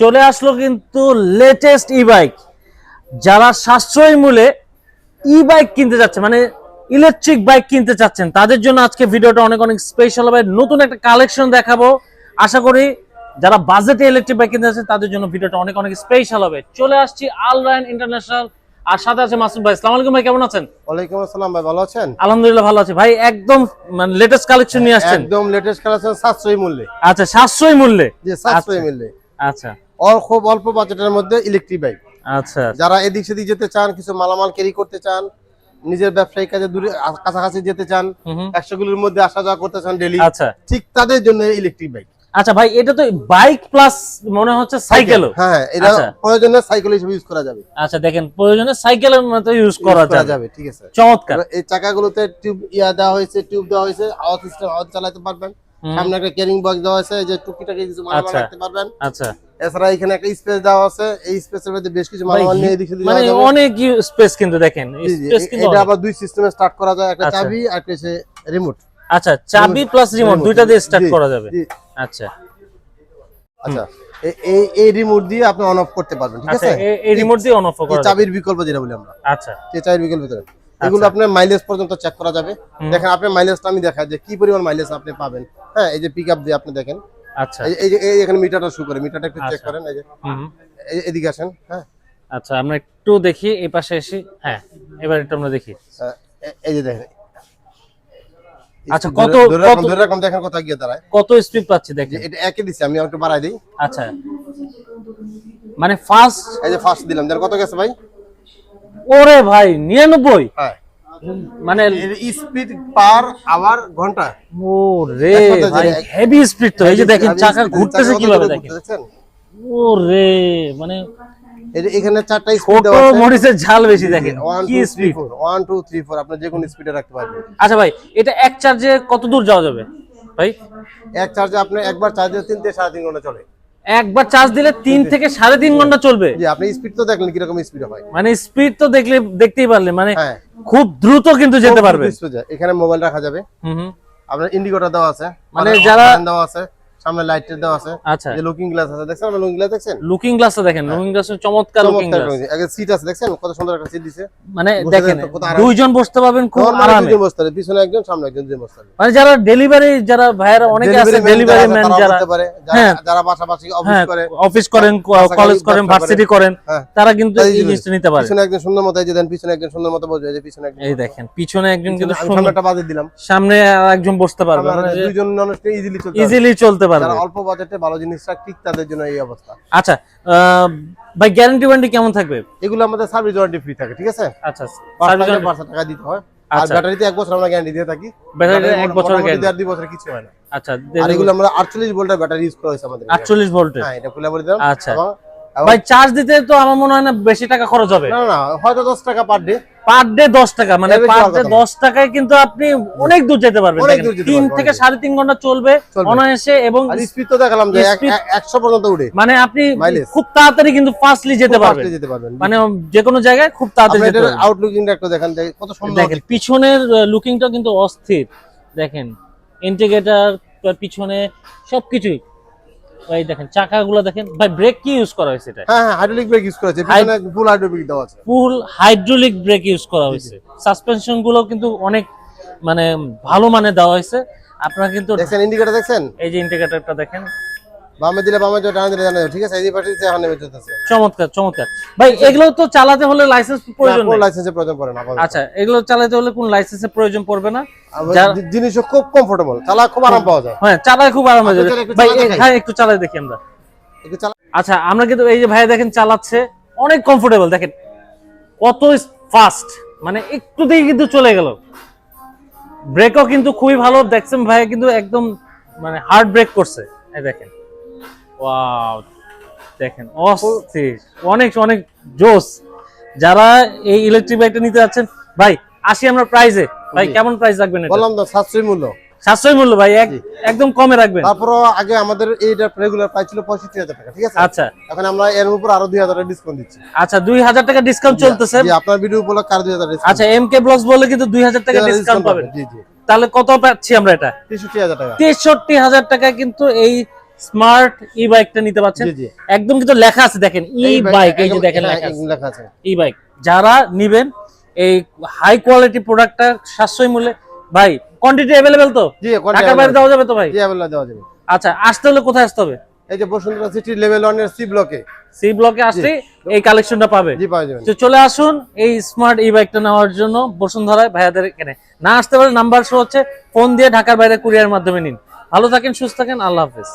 চলে আসলো কিন্তু লেটেস্ট ই বাইক যারা সাশ্রয়ী মূল্যে ই বাইক কিনতে যাচ্ছে মানে ইলেকট্রিক বাইক কিনতে চাচ্ছেন তাদের জন্য আজকে ভিডিওটা অনেক অনেক স্পেশাল হবে। নতুন একটা কালেকশন দেখাবো। আশা করি যারা বাজেটে ইলেকট্রিক বাইক কিনতে যাচ্ছেন তাদের জন্য ভিডিওটা অনেক অনেক স্পেশাল হবে। চলে আসছি আল রায়ন ইন্টারন্যাশনাল আর সাথে আছে মাসুদ ভাই। আসসালামু আলাইকুম ভাই কেমন আছেন? ওয়ালাইকুম আসসালাম ভাই ভালো আছেন? আলহামদুলিল্লাহ ভালো আছি। ভাই একদম মানে লেটেস্ট কালেকশন নিয়ে আসছেন। একদম লেটেস্ট কালেকশন সাশ্রয়ী মূল্যে। আচ্ছা সাশ্রয়ী মূল্যে। যে সাশ্রয়ী আচ্ছা। মূল্যে। আচ্ছা। খুব অল্প বাজেটের মধ্যে ইলেকট্রিক বাইক আচ্ছা। যারা এদিক সেদিক যেতে চান কিছু মালামাল ক্যারি করতে চান নিজের ব্যবসায়িক কাজে দূরে কাছাকাছি যেতে চান। একশো গুলির মধ্যে আসা যাওয়া করতে চান ডেলি আচ্ছা। ঠিক তাদের জন্য ইলেকট্রিক বাইক আচ্ছা ভাই এটা তো বাইক প্লাস মনে হচ্ছে সাইকেল হ্যাঁ হ্যাঁ, এটা আচ্ছা। প্রয়োজনে সাইকেল হিসেবে ইউজ করা যাবে। আচ্ছা দেখেন প্রয়োজনে সাইকেলের মতো ইউজ করা যাবে। ঠিক আছে। চমৎকার। এই চাকাগুলোতে টিউব ইয়া দেওয়া হয়েছে টিউব দেওয়া হয়েছে আওয়াজ সিস্টেম আওয়াজ চালাতে পারবেন। সামনে একটা ক্যারিং বক্স দেওয়া আছে যে টুকিটাকি কিছু আচ্ছা। রাখতে পারবেন। আচ্ছা। এছাড়া এখানে একটা স্পেস দেওয়া আছে এই স্পেসের মধ্যে বেশ কিছু মালামাল নিয়ে এদিক সেদিক মানে অনেক স্পেস কিন্তু দেখেন স্পেস কিন্তু এটা আবার দুই সিস্টেমে স্টার্ট করা যায় একটা আচ্ছা। চাবি আর একটা হচ্ছে রিমোট আচ্ছা চাবি প্লাস রিমোট দুইটা দিয়ে স্টার্ট করা যাবে। আচ্ছা। আচ্ছা এই এই রিমোট দিয়ে আপনি অন অফ করতে পারবেন ঠিক আচ্ছা আছে? এই রিমোট দিয়ে অন অফ করা চাবির বিকল্প যেটা বলি আমরা। আচ্ছা। এই চাবির বিকল্প ভিতরে এগুলো আপনার মাইলেজ পর্যন্ত চেক করা যাবে। দেখেন আপনি মাইলেজটা আমি দেখাই যে কি পরিমাণ মাইলেজ আপনি পাবেন। হ্যাঁ এই যে পিক আপ দিয়ে আপনি দেখেন। আচ্ছা। এই- যে এই এখানে মিটারটা শু করে মিটারটা একটু চেক আচ্ছা। করেন এই যে। এদিকে আসেন হ্যাঁ। আচ্ছা আমরা একটু দেখি এই পাশে এসে হ্যাঁ এবার একটু আমরা দেখি। এই যে দেখেন। আচ্ছা, কত- ধরে রাখুন, কত- ধরে রাখুন দেখেন কোথায় গিয়ে দাঁড়ায়। কত স্পিড পাচ্ছি যে দেখেন এটা একে দিচ্ছি আমি একটু বাড়াই দিই। আচ্ছা। মানে ফার্স্ট এই যে ফার্স্ট দিলাম কত গেছে ভাই? ওরে ভাই নিরানব্বই? হ্যাঁ। মানে স্পিড পার আওয়ার ঘণ্টা। ও রে ভাই হেভি স্পিড তো। এই যে দেখেন চাকা ঘুরতেছে কীভাবে দেখেন? ও রে মানে এখানে চারটা স্পিড ছোট দেওয়া মরিচের ঝাল বেশি দেখেন। কি speed four one two three four আপনি যে কোনো স্পিডে রাখতে পারবেন। আচ্ছা ভাই এটা এক চার্জে কত দূর যাওয়া যাবে? ভাই? এক চার্জে আপনি একবার চার্জ দিয়ে তিন থেকে সাড়ে তিন ঘণ্টা চলে। একবার চার্জ দিলে তিন থেকে সাড়ে তিন ঘণ্টা চলবে। জি আপনি স্পিড তো দেখলেন কীরকম স্পিড হয়। মানে স্পিড তো দেখলে দেখতেই পারলে মানে হ্যাঁ। খুব দ্রুত কিন্তু যেতে পারবে। এখানে মোবাইল রাখা যাবে। আপনার ইন্ডিকেটর দেওয়া আছে। মানে যারা- দেওয়া আছে। সামনে দেওয়া আছে। আচ্ছা। যে লুকিং গ্লাস আছে দেখছেন? লুকিং গ্লাস দেখছেন? লুকিং গ্লাসটা দেখেন লুকিং গ্লাস চমৎকার লুকিং গ্লাস আগে সিট আছে দেখছেন? কত সুন্দর একটা সিট দিছে। মানে দেখেন। দুইজন বসতে পারবেন খুব আরামে। দুজন বসতে পিছনে একজন সামনে একজন দুজন বসতে। মানে যারা ডেলিভারি যারা ভাইয়েরা অনেকে আছে ডেলিভারি ম্যান যারা যারা- হ্যাঁ। যারা পাশাপাশি অফিস হ্যাঁ করে অফিস করেন কলেজ করেন ভার্সিটি করেন হ্যাঁ। তারা কিন্তু এই জিনিসটা নিতে পারে। পিছনে একজন সুন্দর মতো এই যে দেন পিছনে একজন সুন্দর মতো যে পিছনে একজন এই দেখেন পিছনে একজন কিন্তু সামনে একটা বাজেট দিলাম। সামনে একজন বসতে পারবে। মানে দুইজন মানুষ ইজিলি চলতে পারবে। ইজিলি চলতে পারবে। যারা অল্প বাজেটে ভালো জিনিসটা ঠিক তাদের জন্য এই অবস্থা। আচ্ছা ভাই গ্যারান্টি ওয়ারেন্টি কেমন থাকবে? এগুলো আমাদের সার্ভিস ওয়ারেন্টি ফ্রি থাকে ঠিক আছে? আচ্ছা সার্ভিস পাঁচশো টাকা দিতে হয়। আর আচ্ছা। ব্যাটারিতে এক বছর আমরা গ্যারান্টি দিয়ে থাকি। ব্যাটারিতে এক বছর মোটামুটি guarantee। দুই বছর কিছু হয় না। আচ্ছা আর এগুলো আমরা আটচল্লিশ ভোল্টের ব্যাটারি ইউজ করা হয়েছে আমাদের এখানে। আটচল্লিশ ভোল্টের হ্যাঁ এটা খুলে বলে দিলাম। আচ্ছা। ভাই চার্জ দিতে তো আমার মনে হয় না বেশি টাকা খরচ হবে। না না, হয়তো দশ টাকা পার ডে পার ডে দশ টাকা মানে পার ডে কথা না। দশ টাকায় কিন্তু আপনি অনেক দূর যেতে পারবেন তিন থেকে অনেক। সাড়ে তিন ঘণ্টা চলবে। অনায়াসে এবং স্পিড তো দেখালাম যে এক- Speed- এক- একশো পর্যন্ত উঠে। মানে আপনি খুব তাড়াতাড়ি কিন্তু ফাস্টলি যেতে পারবেন। মানে যে কোনো জায়গায় খুব তাড়াতাড়ি যেতে পারবেন। আউটলুকিংটা একটু দেখেন কত সুন্দর। দেখেন পিছনের লুকিংটা কিন্তু অস্থির। দেখেন ইন্টিগ্রেটর পিছনে সবকিছুই। ভাই দেখেন চাকাগুলো দেখেন। ভাই ব্রেক কি ইউজ করা হয়েছে এটা? হ্যাঁ হ্যাঁ হাইড্রোলিক ব্রেক ইউজ করেছে পিছনে ফুল হাইড্রোলিক দেওয়া আছে। ফুল হাইড্রোলিক ব্রেক ইউজ করা হয়েছে। সাসপেনশনগুলো কিন্তু অনেক মানে ভালো মানে দেওয়া হয়েছে। আপনারা কিন্তু দেখেন ইন্ডিকেটর দেখছেন? এই যে ইন্ডিকেটরটা দেখেন। বামে দিলে বামে যাবে ডানে দিলে ডানে যাবে ঠিক আছে? এই পাশে এখন নেমে যেতেছে চমৎকার চমৎকার। ভাই এগুলো তো চালাতে হলে লাইসেন্স প্রয়োজন কোনো নেই। লাইসেন্সের প্রয়োজন পড়ে না আচ্ছা এগুলো চালাতে হলে কোন লাইসেন্সের প্রয়োজন পড়বে না? আবার যার- জি- জিনিসও খুব কমফোর্টেবল চালা খুব আরাম পাওয়া যায়। হ্যাঁ চালায় খুব আরাম হয়ে যাবে ভাই। হ্যাঁ একটু চালাই দেখি আমরা। আচ্ছা আমরা কিন্তু এই যে ভাই দেখেন চালাচ্ছে অনেক কমফোর্টেবল দেখেন। কত ফাস্ট মানে একটুতেই কিন্তু চলে গেল। ব্রেকও কিন্তু খুবই ভালো দেখছেন ভাই কিন্তু একদম মানে হার্ড ব্রেক করছে এই দেখেন। ওয়াও দেখেন অস্থির। অনেক অনেক জোস যারা এই ইলেকট্রিক বাইকটা নিতে যাচ্ছেন ভাই আসি আমরা প্রাইজে ভাই কেমন প্রাইস রাখবেন বললাম তো সাশ্রয়ী মূল্য। সাশ্রয়ী মূল্য ভাই একদম কমে রাখবেন। তারপর আগে আমাদের এইটা রেগুলার প্রাইস ছিল পঁয়ষট্টি হাজার টাকা ঠিক আছে? আচ্ছা। এখন আমরা এর উপর আরও দুই হাজার ডিসকাউন্ট দিচ্ছি। আচ্ছা দুই হাজার টাকা ডিসকাউন্ট চলতেছে। আপনার ভিডিও উপলক্ষে আর দুই হাজার আচ্ছা এম কে ব্লগস বলে কিন্তু দুই হাজার টাকা ডিসকাউন্ট পাবেন জি জি। তাহলে কত পাচ্ছি আমরা এটা? তেষট্টি হাজার টাকা। তেষট্টি হাজার টাকা কিন্তু এই স্মার্ট ই বাইকটা নিতে পারছেন। একদম কিন্তু লেখা আছে দেখেন ই এই বাইক এই যে দেখেন লেখা আছে। ই বাইক যারা নিবেন এই হাই কোয়ালিটি প্রোডাক্টটা সাশ্রয়ী মূল্যে ভাই কোয়ান্টিটি তো? জি ঢাকার বাইরে দেওয়া যাবে তো ভাই? জি দেওয়া যাবে। আচ্ছা আসতে হলে কোথায় আসতে হবে? এই যে বসুন্ধরা সিটি লেভেল ওয়ানের সি ব্লকে সি ব্লকে আসলে এই কালেকশনটা পাবে। জি পাওয়া যাবে। তো চলে আসুন এই স্মার্ট ই বাইকটা নেওয়ার জন্য বসুন্ধরায় ভাইয়াদের এখানে। না আসতে পারে নাম্বার শো হচ্ছে ফোন দিয়ে ঢাকার বাইরে কুরিয়ার মাধ্যমে নিন। ভালো থাকেন সুস্থ থাকেন আল্লাহ হাফেজ।